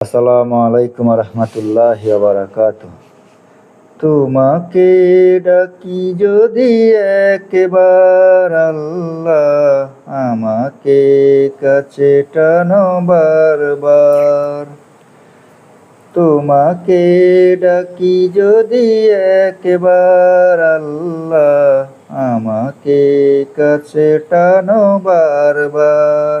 আসসালামু আলাইকুম রহমতুল্লাহ বারাকাত তোমাকে ডাকি যদি একবার আল্লাহ আমাকে কাছে টানো বারবার। তোমাকে ডাকি যদি একবার আল্লাহ আমাকে কাছে টানো বারবার।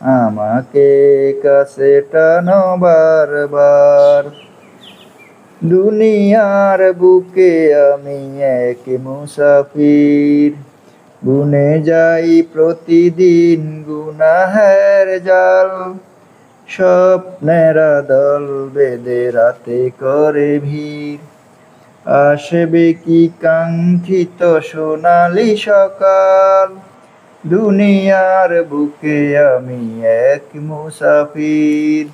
আমাকে কাছে টানো বারবার দুনিয়ার বুকে আমি এক মুসাফির। গুনে যাই প্রতিদিন গুনাহের জাল। স্বপ্নেরা দল বেদে রাতে করে ভিড়। আসবে কি কাঙ্ক্ষিত সোনালি সকাল? দুনিয়ার বুকে আমি এক মুসাফির।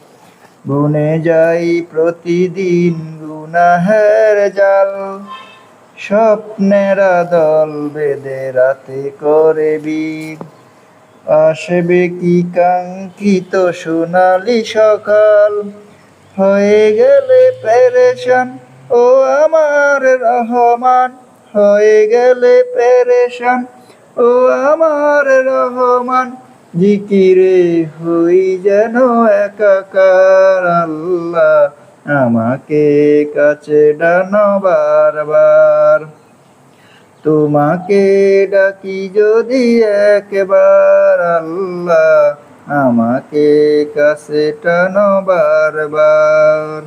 গুনে যাই প্রতিদিন গুনাহের জাল। স্বপ্নেরা দল বেদে রাতে করে বীর। আসবে কি কাঙ্ক্ষিত সোনালি সকাল? হয়ে গেলে পেরেশান, ও আমার রহমান। হয়ে গেলে পেরেশান ও আমার রহমান, জিকিরে হই যেন একাকার আল্লাহ, আমাকে কাছে ডানো বারবার। তোমাকে ডাকি যদি একবার আল্লাহ, আমাকে কাছে টানো বারবার।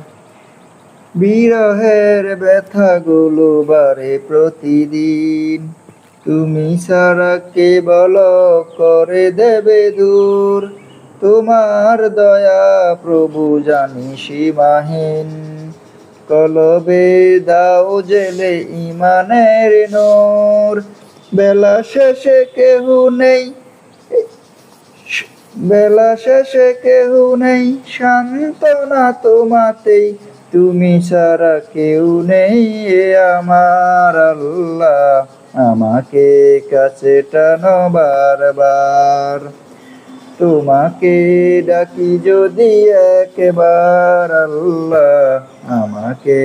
বিরহের ব্যথাগুলো বারে প্রতিদিন। তুমি সারা কে বল করে দেবে দূর? তোমার দয়া প্রভু জানি সীমাহীন। কলবে দাও জেলে ইমানের নোর। বেলা শেষে কেহ নেই, বেলা শেষে কেহ নেই, সান্ত্বনা তোমাতেই। তুমি ছাড়া কেউ নেই আমার আল্লাহ। আমাকে কাছে টানো বারবার। তোমাকে ডাকি যদি একবার আল্লাহ আমাকে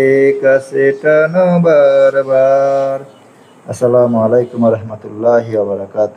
কাছে টানো বারবার। আসসালামু আলাইকুম রহমতুল্লাহ বারাকাত